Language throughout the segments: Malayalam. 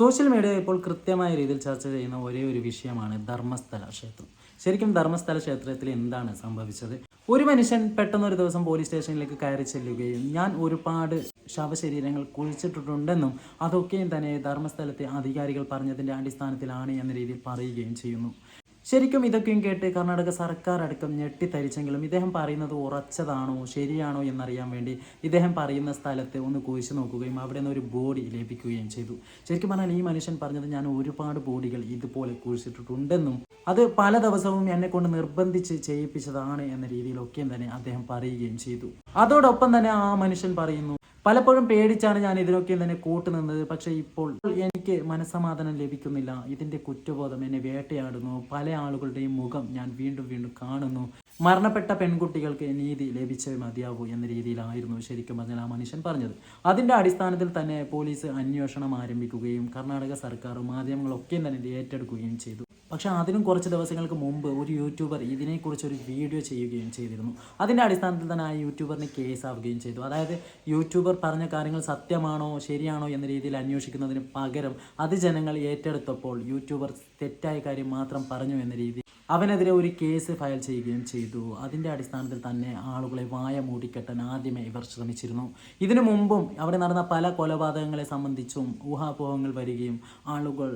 സോഷ്യൽ മീഡിയ ഇപ്പോൾ കൃത്യമായ രീതിയിൽ ചർച്ച ചെയ്യുന്ന ഒരേ ഒരു വിഷയമാണ് ധർമ്മസ്ഥല ക്ഷേത്രം ശരിക്കും ധർമ്മസ്ഥല ക്ഷേത്രത്തിൽ എന്താണ് സംഭവിച്ചത്? ഒരു മനുഷ്യൻ പെട്ടെന്ന് ഒരു ദിവസം പോലീസ് സ്റ്റേഷനിലേക്ക് കയറി ചെല്ലുകയും ഞാൻ ഒരുപാട് ശവശരീരങ്ങൾ കുഴിച്ചിട്ടിട്ടുണ്ടെന്നും അതൊക്കെയും തന്നെ ധർമ്മസ്ഥലത്തെ അധികാരികൾ പറഞ്ഞതിന്റെ അടിസ്ഥാനത്തിലാണ് എന്ന രീതിയിൽ പറയുകയും ചെയ്യുന്നു. ശരിക്കും ഇതൊക്കെയും കേട്ട് കർണാടക സർക്കാർ അടക്കം ഞെട്ടിത്തരിച്ചെങ്കിലും ഇദ്ദേഹം പറയുന്നത് ഉറച്ചതാണോ ശരിയാണോ എന്നറിയാൻ വേണ്ടി ഇദ്ദേഹം പറയുന്ന സ്ഥലത്ത് ഒന്ന് കുഴിച്ചു നോക്കുകയും അവിടെ നിന്ന് ഒരു ബോഡി ലഭിക്കുകയും ചെയ്തു. ശരിക്കും പറഞ്ഞാൽ ഈ മനുഷ്യൻ പറഞ്ഞത് ഞാൻ ഒരുപാട് ബോഡികൾ ഇതുപോലെ കുഴിച്ചിട്ടിട്ടുണ്ടെന്നും അത് പല ദിവസവും എന്നെ കൊണ്ട് നിർബന്ധിച്ച് ചെയ്യിപ്പിച്ചതാണ് എന്ന രീതിയിലൊക്കെയും തന്നെ അദ്ദേഹം പറയുകയും ചെയ്തു. അതോടൊപ്പം തന്നെ ആ മനുഷ്യൻ പറയുന്നു പലപ്പോഴും പേടിച്ചാണ് ഞാൻ ഇതിനൊക്കെ തന്നെ കൂട്ടുനിന്നത് പക്ഷേ ഇപ്പോൾ എനിക്ക് മനസ്സമാധാനം ലഭിക്കുന്നില്ല. ഇതിന്റെ കുറ്റബോധം എന്നെ വേട്ടയാടുന്നു. പല ആളുകളുടെയും മുഖം ഞാൻ വീണ്ടും വീണ്ടും കാണുന്നു. മരണപ്പെട്ട പെൺകുട്ടികൾക്ക് നീതി ലഭിച്ചേ മതിയാവൂ എന്ന രീതിയിലായിരുന്നു ശരിക്കും പറഞ്ഞാൽ ആ മനുഷ്യൻ പറഞ്ഞത്. അതിന്റെ അടിസ്ഥാനത്തിൽ തന്നെ പോലീസ് അന്വേഷണം ആരംഭിക്കുകയും കർണാടക സർക്കാർ മാധ്യമങ്ങളൊക്കെ തന്നെ ഏറ്റെടുക്കുകയും ചെയ്തു. പക്ഷേ അതിനും കുറച്ച് ദിവസങ്ങൾക്ക് മുമ്പ് ഒരു യൂട്യൂബർ ഇതിനെക്കുറിച്ച് ഒരു വീഡിയോ ചെയ്യുകയും ചെയ്തിരുന്നു. അതിന്റെ അടിസ്ഥാനത്തിൽ തന്നെ ആ യൂട്യൂബറിന് കേസാവുകയും ചെയ്തു. അതായത് യൂട്യൂബർ പറഞ്ഞ കാര്യങ്ങൾ സത്യമാണോ ശരിയാണോ എന്ന രീതിയിൽ അന്വേഷിക്കുന്നതിന് പകരം അത് ജനങ്ങൾ ഏറ്റെടുത്തപ്പോൾ യൂട്യൂബർ തെറ്റായ കാര്യം മാത്രം പറഞ്ഞു എന്ന രീതി അവനെതിരെ ഒരു കേസ് ഫയൽ ചെയ്യുകയും ചെയ്തു. അതിന്റെ അടിസ്ഥാനത്തിൽ തന്നെ ആളുകളെ വായ മൂടിക്കെട്ടാൻ ആദ്യമേ ഇവർ ശ്രമിച്ചിരുന്നു. ഇതിനു മുമ്പും അവിടെ നടന്ന പല കൊലപാതകങ്ങളെ സംബന്ധിച്ചും ഊഹാപോഹങ്ങൾ വരികയും ആളുകൾ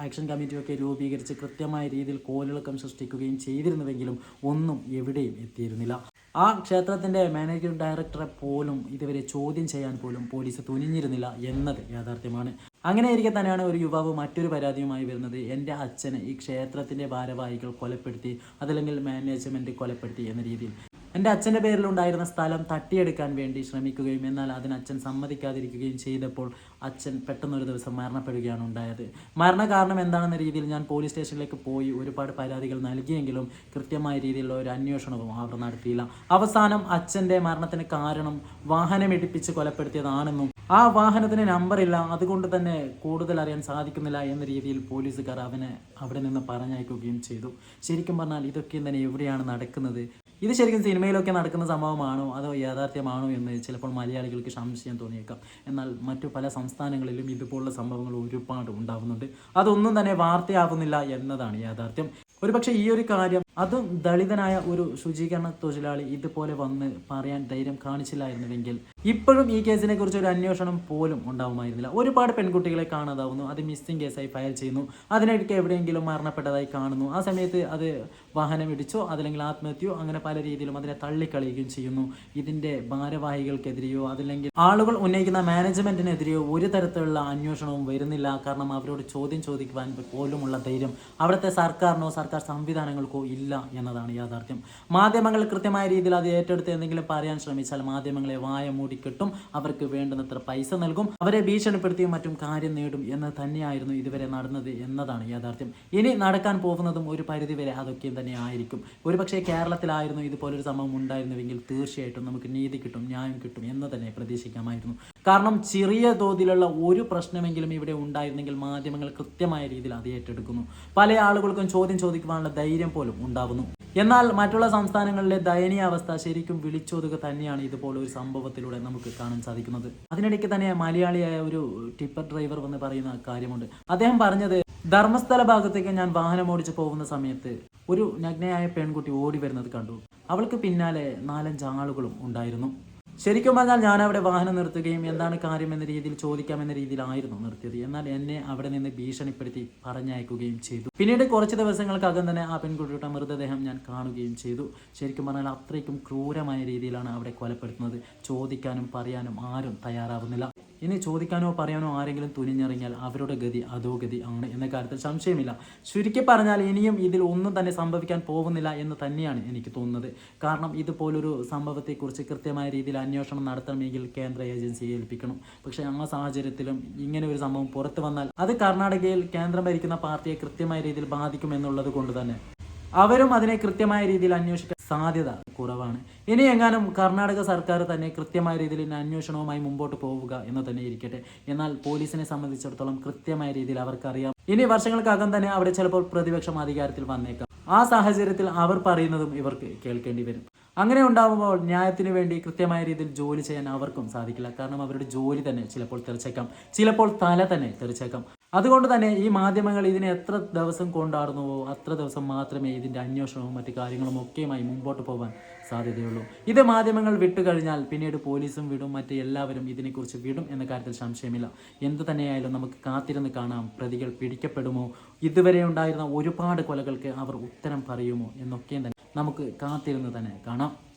ആക്ഷൻ കമ്മിറ്റിയൊക്കെ രൂപീകരിച്ച് കൃത്യമായ രീതിയിൽ കോലിളക്കം സൃഷ്ടിക്കുകയും ചെയ്തിരുന്നുവെങ്കിലും ഒന്നും എവിടെയും എത്തിയിരുന്നില്ല. ആ ക്ഷേത്രത്തിന്റെ മാനേജിംഗ് ഡയറക്ടറെ പോലും ഇതുവരെ ചോദ്യം ചെയ്യാൻ പോലും പോലീസ് തുനിഞ്ഞിരുന്നില്ല എന്നത് യാഥാർത്ഥ്യമാണ്. അങ്ങനെ ഇരിക്കെ തന്നെയാണ് ഒരു യുവാവ് മറ്റൊരു പരാതിയുമായി വരുന്നത്. എന്റെ അച്ഛനെ ഈ ക്ഷേത്രത്തിന്റെ ഭാരവാഹികൾ കൊലപ്പെടുത്തി അതല്ലെങ്കിൽ മാനേജ്മെന്റ് കൊലപ്പെടുത്തി എന്ന രീതിയിൽ. എന്റെ അച്ഛന്റെ പേരിലുണ്ടായിരുന്ന സ്ഥലം തട്ടിയെടുക്കാൻ വേണ്ടി ശ്രമിക്കുകയും എന്നാൽ അതിന് അച്ഛൻ സമ്മതിക്കാതിരിക്കുകയും ചെയ്തപ്പോൾ അച്ഛൻ പെട്ടെന്നൊരു ദിവസം മരണപ്പെടുകയാണ് ഉണ്ടായത്. മരണ കാരണം എന്താണെന്ന രീതിയിൽ ഞാൻ പോലീസ് സ്റ്റേഷനിലേക്ക് പോയി ഒരുപാട് പരാതികൾ നൽകിയെങ്കിലും കൃത്യമായ രീതിയിലുള്ള ഒരു അന്വേഷണവും അവർ നടത്തിയില്ല. അവസാനം അച്ഛന്റെ മരണത്തിന് കാരണം വാഹനം ഇടിപ്പിച്ച് കൊലപ്പെടുത്തിയതാണെന്നും ആ വാഹനത്തിന് നമ്പറില്ല അതുകൊണ്ട് തന്നെ കൂടുതൽ അറിയാൻ സാധിക്കുന്നില്ല എന്ന രീതിയിൽ പോലീസുകാർ അവനെ അവിടെ നിന്ന് പറഞ്ഞയക്കുകയും ചെയ്തു. ശരിക്കും പറഞ്ഞാൽ ഇതൊക്കെ തന്നെ എവിടെയാണ് നടക്കുന്നത്? ഇത് ശരിക്കും സിനിമയിലൊക്കെ നടക്കുന്ന സംഭവമാണോ? അതോ യാഥാർത്ഥ്യമാണോ എന്ന് ചിലപ്പോൾ മലയാളികൾക്ക് സംശയം തോന്നിയേക്കാം. എന്നാൽ മറ്റു പല സംസ്ഥാനങ്ങളിലും ഇതുപോലുള്ള സംഭവങ്ങൾ ഒരുപാട് ഉണ്ടാകുന്നുണ്ട് അതൊന്നും തന്നെ വാർത്തയാകുന്നില്ല എന്നതാണ് യാഥാർത്ഥ്യം. ഒരുപക്ഷെ ഈ ഒരു കാര്യം അതും ദളിതനായ ഒരു ശുചീകരണ തൊഴിലാളി ഇതുപോലെ വന്ന് പറയാൻ ധൈര്യം കാണിച്ചില്ലായിരുന്നുവെങ്കിൽ ഇപ്പോഴും ഈ കേസിനെ കുറിച്ച് ഒരു അന്വേഷണം പോലും ഉണ്ടാവുമായിരുന്നില്ല. ഒരുപാട് പെൺകുട്ടികളെ കാണാതാവുന്നു. അത് മിസ്സിംഗ് കേസായി ഫയൽ ചെയ്യുന്നു. അതിനിടയ്ക്ക് എവിടെയെങ്കിലും മരണപ്പെട്ടതായി കാണുന്നു. ആ സമയത്ത് അത് വാഹനം ഇടിച്ചോ അതല്ലെങ്കിൽ ആത്മഹത്യയോ അങ്ങനെ പല രീതിയിലും അതിനെ തള്ളിക്കളയുകയും ചെയ്യുന്നു. ഇതിന്റെ ഭാരവാഹികൾക്കെതിരെയോ അതല്ലെങ്കിൽ ആളുകൾ ഉന്നയിക്കുന്ന മാനേജ്മെന്റിനെതിരെയോ ഒരു തരത്തിലുള്ള അന്വേഷണവും വരുന്നില്ല. കാരണം അവരോട് ചോദ്യം ചോദിക്കുവാൻ പോലുമുള്ള ധൈര്യം അവിടുത്തെ സർക്കാരിനോ സർക്കാർ സംവിധാനങ്ങൾക്കോ ഇല്ല എന്നതാണ് യാഥാർത്ഥ്യം. മാധ്യമങ്ങൾ കൃത്യമായ രീതിയിൽ അത് ഏറ്റെടുത്ത് എന്തെങ്കിലും പറയാൻ ശ്രമിച്ചാൽ മാധ്യമങ്ങളെ വായ മൂടിക്കെട്ടും അവർക്ക് വേണ്ടുന്നത്ര പൈസ നൽകും അവരെ ഭീഷണിപ്പെടുത്തിയും മറ്റും കാര്യം നേടും എന്ന് തന്നെയായിരുന്നു ഇതുവരെ നടന്നത് എന്നതാണ് യാഥാർത്ഥ്യം. ഇനി നടക്കാൻ പോകുന്നതും ഒരു പരിധിവരെ അതൊക്കെയും തന്നെ ആയിരിക്കും. ഒരുപക്ഷെ കേരളത്തിലായിരുന്നു ഇതുപോലൊരു സംഭവം ഉണ്ടായിരുന്നുവെങ്കിൽ തീർച്ചയായിട്ടും നമുക്ക് നീതി കിട്ടും ന്യായം കിട്ടും എന്ന് തന്നെ പ്രതീക്ഷിക്കാമായിരുന്നു. കാരണം ചെറിയ തോതിലുള്ള ഒരു പ്രശ്നമെങ്കിലും ഇവിടെ ഉണ്ടായിരുന്നെങ്കിൽ മാധ്യമങ്ങൾ കൃത്യമായ രീതിയിൽ അത് ഏറ്റെടുക്കുന്നു. പല ആളുകൾക്കും ചോദ്യം ചോദിക്കുവാനുള്ള ധൈര്യം പോലും ഉണ്ടാകുന്നു എന്നാൽ മറ്റുള്ള സംസ്ഥാനങ്ങളിലെ ദയനീയ അവസ്ഥ ശരിക്കും വിളിച്ചോതുക തന്നെയാണ് ഇതുപോലെ ഒരു സംഭവത്തിലൂടെ നമുക്ക് കാണാൻ സാധിക്കുന്നത്. അതിനിടയ്ക്ക് തന്നെ മലയാളിയായ ഒരു ടിപ്പർ ഡ്രൈവർ വന്ന് പറയുന്ന കാര്യമുണ്ട്. അദ്ദേഹം പറഞ്ഞത് ധർമ്മസ്ഥല ഭാഗത്തേക്ക് ഞാൻ വാഹനം ഓടിച്ചു പോകുന്ന സമയത്ത് ഒരു നഗ്നയായ പെൺകുട്ടി ഓടി വരുന്നത് കണ്ടു. അവൾക്ക് പിന്നാലെ നാലഞ്ച് ആളുകളും ഉണ്ടായിരുന്നു. ശരിക്കും പറഞ്ഞാൽ ഞാൻ അവിടെ വാഹനം നിർത്തുകയും എന്താണ് കാര്യം എന്ന രീതിയിൽ ചോദിക്കാം എന്ന രീതിയിലായിരുന്നു നിർത്തിയത്. എന്നാൽ എന്നെ അവിടെ നിന്ന് ഭീഷണിപ്പെടുത്തി പറഞ്ഞയക്കുകയും ചെയ്തു. പിന്നീട് കുറച്ച് ദിവസങ്ങൾക്കകം തന്നെ ആ പെൺകുട്ടിയുടെ മൃതദേഹം ഞാൻ കാണുകയും ചെയ്തു. ശരിക്കും പറഞ്ഞാൽ അത്രയ്ക്കും ക്രൂരമായ രീതിയിലാണ് അവിടെ കൊലപ്പെടുത്തുന്നത്. ചോദിക്കാനും പറയാനും ആരും തയ്യാറാവുന്നില്ല. ഇനി ചോദിക്കാനോ പറയാനോ ആരെങ്കിലും തുനിഞ്ഞിറങ്ങിയാൽ അവരുടെ ഗതി അധോഗതി ആണ് എന്ന കാര്യത്തിൽ സംശയമില്ല. ചുരുക്കി പറഞ്ഞാൽ ഇനിയും ഇതിൽ ഒന്നും തന്നെ സംഭവിക്കാൻ പോകുന്നില്ല എന്ന് തന്നെയാണ് എനിക്ക് തോന്നുന്നത്. കാരണം ഇതുപോലൊരു സംഭവത്തെക്കുറിച്ച് കൃത്യമായ രീതിയിൽ അന്വേഷണം നടത്തണമെങ്കിൽ കേന്ദ്ര ഏജൻസിയെ ഏൽപ്പിക്കണം. പക്ഷെ ആ സാഹചര്യത്തിലും ഇങ്ങനെ ഒരു സംഭവം പുറത്തു വന്നാൽ അത് കർണാടകയിൽ കേന്ദ്രം ഭരിക്കുന്ന പാർട്ടിയെ കൃത്യമായ രീതിയിൽ ബാധിക്കും എന്നുള്ളത് കൊണ്ട് തന്നെ അവരും അതിനെ കൃത്യമായ രീതിയിൽ അന്വേഷിക്കാൻ സാധ്യത കുറവാണ്. ഇനി എങ്ങാനും കർണാടക സർക്കാർ തന്നെ കൃത്യമായ രീതിയിൽ അന്വേഷണവുമായി മുമ്പോട്ട് പോവുക എന്ന് തന്നെ ഇരിക്കട്ടെ. എന്നാൽ പോലീസിനെ സംബന്ധിച്ചിടത്തോളം കൃത്യമായ രീതിയിൽ അവർക്കറിയാം. ഇനി വർഷങ്ങൾക്കകം തന്നെ അവിടെ ചിലപ്പോൾ പ്രതിപക്ഷം അധികാരത്തിൽ വന്നേക്കാം. ആ സാഹചര്യത്തിൽ അവർ പറയുന്നതും ഇവർക്ക് കേൾക്കേണ്ടി വരും. അങ്ങനെ ഉണ്ടാകുമ്പോൾ ന്യായത്തിന് വേണ്ടി കൃത്യമായ രീതിയിൽ ജോലി ചെയ്യാൻ അവർക്കും സാധിക്കില്ല. കാരണം അവരുടെ ജോലി തന്നെ ചിലപ്പോൾ തെറിച്ചേക്കാം. ചിലപ്പോൾ തല തന്നെ തെറിച്ചേക്കാം. അതുകൊണ്ട് തന്നെ ഈ മാധ്യമങ്ങൾ ഇതിനെ എത്ര ദിവസം കൊണ്ടാടുന്നുവോ അത്ര ദിവസം മാത്രമേ ഇതിന്റെ അന്വേഷണവും മറ്റു കാര്യങ്ങളും ഒക്കെയുമായി മുമ്പോട്ട് പോകാൻ സാധ്യതയുള്ളൂ. ഇത് മാധ്യമങ്ങൾ വിട്ടു കഴിഞ്ഞാൽ പിന്നീട് പോലീസും വിടും മറ്റ് എല്ലാവരും ഇതിനെക്കുറിച്ച് വിടും എന്ന കാര്യത്തിൽ സംശയമില്ല. എന്തു തന്നെയായാലും നമുക്ക് കാത്തിരുന്ന് കാണാം. പ്രതികൾ പിടിക്കപ്പെടുമോ? ഇതുവരെ ഉണ്ടായിരുന്ന ഒരുപാട് കൊലകൾക്ക് അവർ ഉത്തരം പറയുമോ എന്നൊക്കെയും തന്നെ നമുക്ക് കാത്തിരുന്ന് തന്നെ കാണാം.